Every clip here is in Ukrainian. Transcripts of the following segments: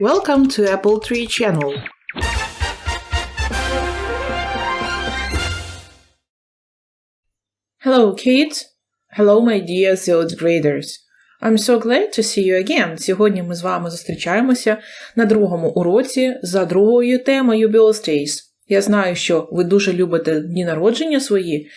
Welcome to Apple Tree Channel. Hello, kids. Hello, my dear third graders. I'm so glad to see you again. Сьогодні ми з вами зустрічаємося на другому уроці за другою темою birthdays. Я знаю, що ви дуже любите дні народження свої.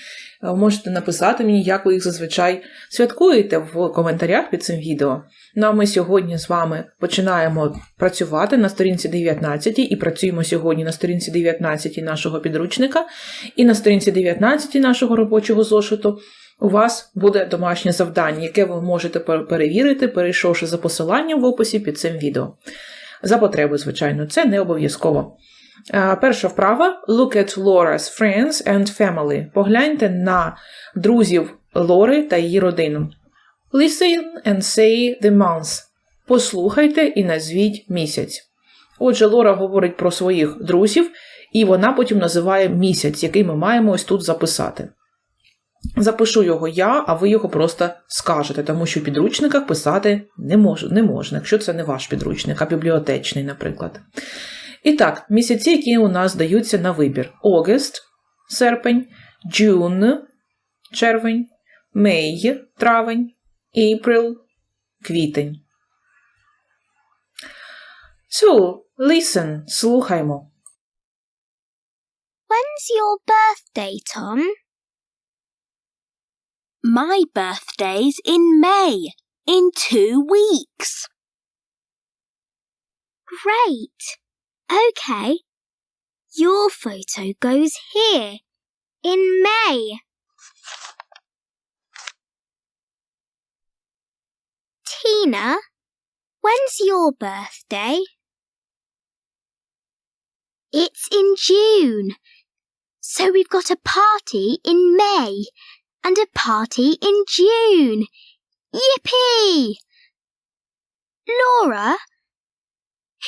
Е, Можете написати мені, як ви їх зазвичай святкуєте в коментарях під цим відео. Ну а ми сьогодні з вами починаємо працювати на сторінці 19 і працюємо сьогодні на сторінці 19 нашого підручника, і на сторінці 19 нашого робочого зошиту у вас буде домашнє завдання, яке ви можете перевірити, перейшовши за посиланням в описі під цим відео. За потреби, звичайно, це не обов'язково. Е, Перша вправа Look at Laura's friends and family. Погляньте на друзів Лори та її родину. Listen and say the month. Послухайте і назвіть місяць. Отже, Лора говорить про своїх друзів, і вона потім називає місяць, який ми маємо ось тут записати. Запишу його я, а ви його просто скажете, тому що в підручниках писати не, мож, не можна, якщо це не ваш підручник, а бібліотечний, наприклад. І так, місяці, які у нас даються на вибір: August – серпень, June – червень, May – травень, April – квітень. So, listen, слухаймо. When's your birthday, Tom? My birthday's in May, in two weeks. Great. Okay. Your photo goes here in May. Tina, when's your birthday? It's in June. So we've got a party in May and a party in June. Yippee! Laura,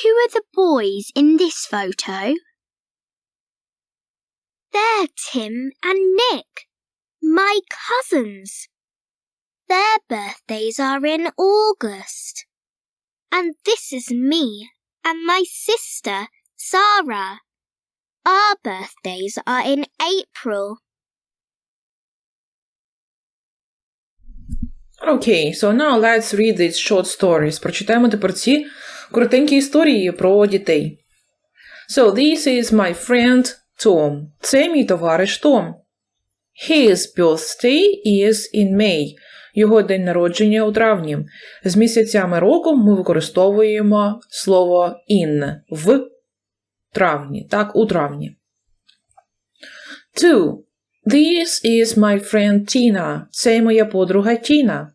who are the boys in this photo? They're Tim and Nick, my cousins. Their birthdays are in August. And this is me and my sister, Sarah. Our birthdays are in April. Окей, so now let's read these short stories. Прочитаємо тепер ці коротенькі історії про дітей. So, this is my friend Tom. Це мій товариш Том. His birthday is in May. Його день народження у травні. З місяцями року ми використовуємо слово in в травні. Так, у травні. Two. This is my friend Tina. Це моя подруга Тіна.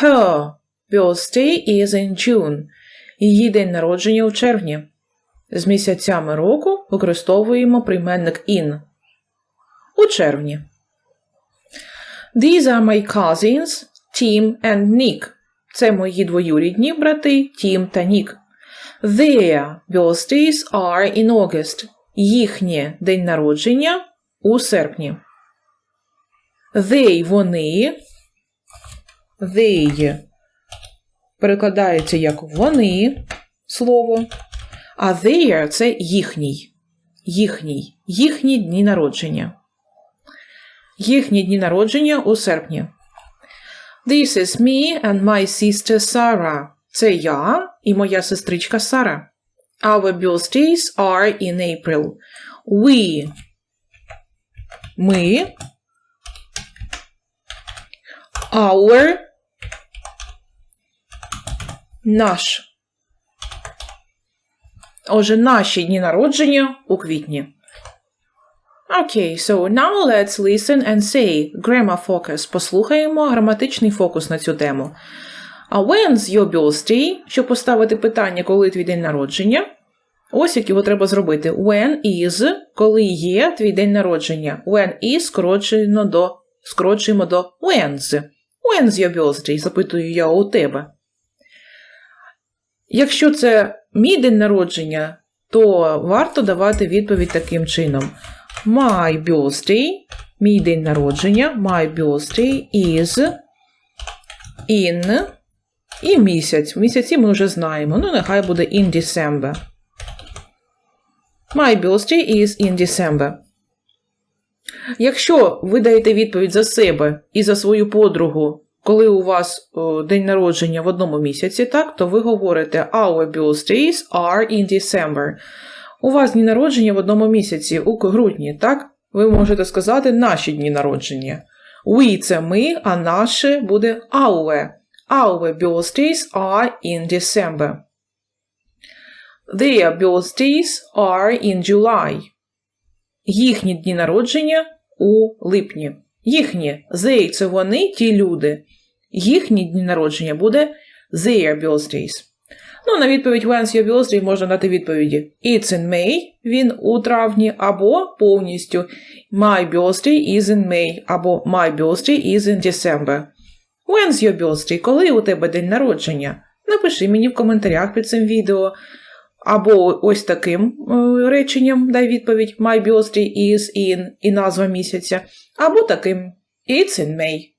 Her birthday is in June. Її день народження у червні. З місяцями року використовуємо прийменник in. У червні. These are my cousins Tim and Nick. Це мої двоюрідні брати Тім та Нік. Their birthdays are in August. Їхнє день народження у серпні. They – вони. They перекладається як вони слово. А their – це їхній. Їхній. Їхні дні народження. Їхні дні народження у серпні. This is me and my sister Sarah. Це я і моя сестричка Сара. Our birthdays are in April. We. Ми. Our. Наш. Отже, наші дні народження у квітні. Окей, so now let's listen and say grammar focus. Послухаємо граматичний фокус на цю тему. А when's your birthday? Щоб поставити питання, коли твій день народження. Ось як його треба зробити. When is, коли є твій день народження. When is скорочуємо до, скорочуємо до when's. When's your birthday? Запитую я у тебе. Якщо це мій день народження, то варто давати відповідь таким чином. My birthday, мій день народження, my birthday is in І місяць. В місяці ми вже знаємо. Ну, нехай буде in December. My birthday is in December. Якщо ви даєте відповідь за себе і за свою подругу, коли у вас о, день народження в одному місяці, так, то ви говорите Our birthdays are in December. У вас дні народження в одному місяці, у грудні, так? Ви можете сказати наші дні народження. We – це ми, а наше буде our. Our birthdays are in December. Their birthdays are in July. Їхні дні народження у липні. Їхні they – це вони, ті люди. Їхні дні народження буде their birthdays. Ну, на відповідь When's your birthday можна дати відповіді It's in May, він у травні, або повністю My birthday is in May, або My birthday is in December. When's your birthday? Коли у тебе день народження? Напиши мені в коментарях під цим відео. Або ось таким е, реченням дай відповідь My birthday is in і назва місяця, або таким It's in May.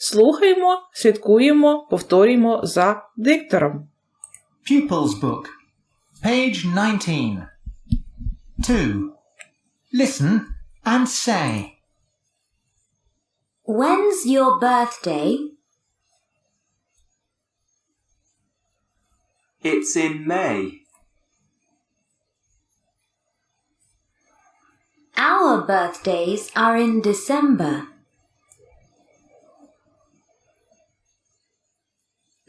Слухаємо, слідкуємо, повторюємо за диктором. Pupils Book, page 19. 2. Listen and say. When's your birthday? It's in May. Our birthdays are in December.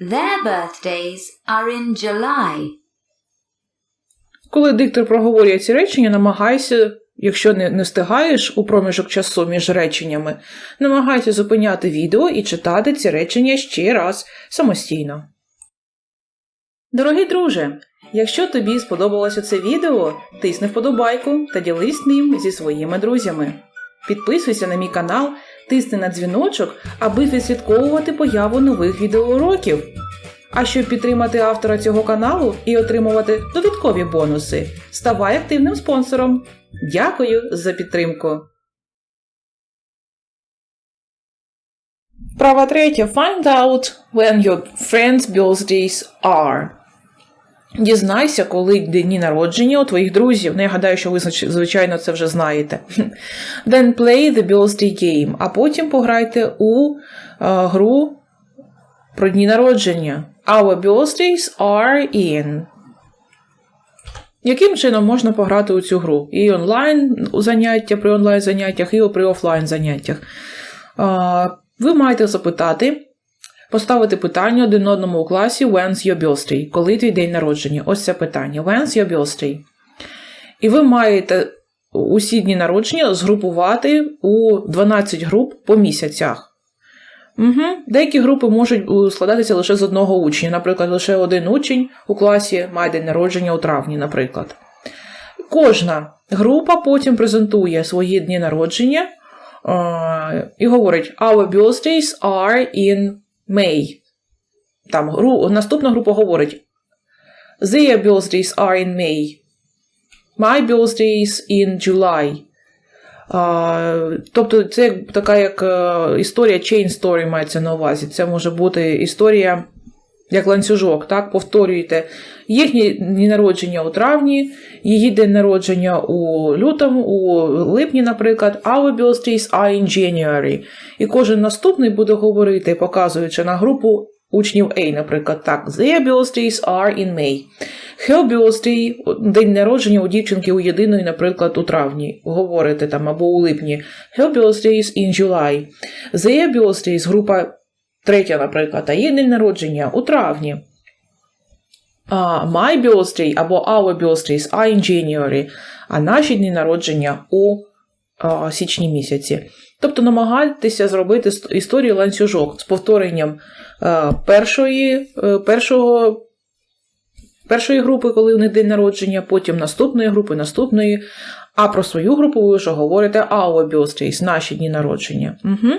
Their birthdays are in July. Коли диктор проговорює ці речення, намагайся, якщо не, не встигаєш у проміжок часу між реченнями, намагайся зупиняти відео і читати ці речення ще раз самостійно. Дорогий друже, якщо тобі сподобалося це відео, тисни вподобайку та ділись ним зі своїми друзями. Підписуйся на мій канал, тисни на дзвіночок, аби відслідковувати появу нових відеоуроків. А щоб підтримати автора цього каналу і отримувати додаткові бонуси, ставай активним спонсором. Дякую за підтримку. Права третя. Find out when your friends' birthdays are. Дізнайся, коли дні народження у твоїх друзів. Ну, я гадаю, що ви, звичайно, це вже знаєте. Then play the birthday game. А потім пограйте у е, гру про дні народження. Our birthdays are in. Яким чином можна пограти у цю гру? І онлайн заняття при онлайн заняттях, і при офлайн заняттях. А, Ви маєте запитати, поставити питання один одному у класі When's your birthday? Коли твій день народження? Ось це питання. When's your birthday? І ви маєте усі дні народження згрупувати у 12 груп по місяцях. Угу. Деякі групи можуть е, складатися лише з одного учня. Наприклад, лише один учень у класі має день народження у травні, наприклад. Кожна група потім презентує свої дні народження е- і говорить: Our birthdays are in May. Там гру, наступна група говорить: Their birthdays are in May. My birthdays in July. Uh, тобто це така як uh, історія chain story мається на увазі. Це може бути історія як ланцюжок, так? Повторюєте дні народження у травні, її день народження у лютому, у липні, наприклад, our birthdays are in January. І кожен наступний буде говорити, показуючи на групу учнів A, наприклад, так, their birthdays are in May. Her birthday, день народження у дівчинки у єдиної, наприклад, у травні, говорите там, або у липні. Her birthdays in July. Their birthdays, група третя, наприклад, а її день народження у травні. А, my birthday або our birthdays are in January, а наші дні народження у січні місяці. Тобто намагайтеся зробити історію ланцюжок з повторенням першої, е, першого, першої групи, коли у них день народження, потім наступної групи, наступної. А про свою групу ви вже говорите our birthdays, наші дні народження. Угу.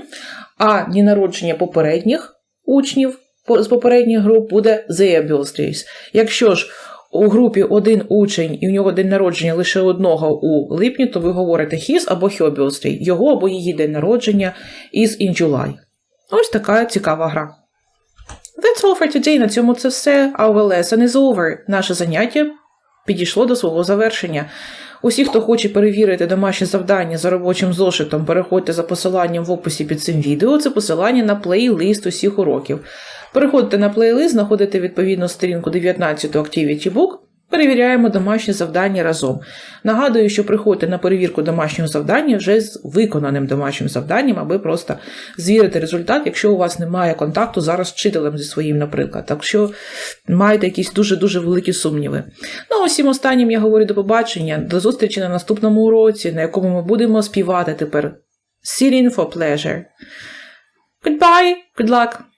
А дні народження попередніх учнів з попередніх груп буде their birthdays. Якщо ж у групі один учень і у нього день народження лише одного у липні, то ви говорите his або her його або її день народження is in July. Ось така цікава гра. That's all for today. На цьому це все. Our lesson is over. Наше заняття підійшло до свого завершення. Усі, хто хоче перевірити домашнє завдання за робочим зошитом, переходьте за посиланням в описі під цим відео. Це посилання на плейлист усіх уроків. Переходите на плейлист, знаходите відповідну сторінку 19 Activity Book, перевіряємо домашнє завдання разом. Нагадую, що приходьте на перевірку домашнього завдання вже з виконаним домашнім завданням, аби просто звірити результат, якщо у вас немає контакту зараз з вчителем зі своїм, наприклад. Так що маєте якісь дуже-дуже великі сумніви. Ну, а усім останнім я говорю до побачення, до зустрічі на наступному уроці, на якому ми будемо співати тепер Sitting for pleasure. Goodbye, good luck.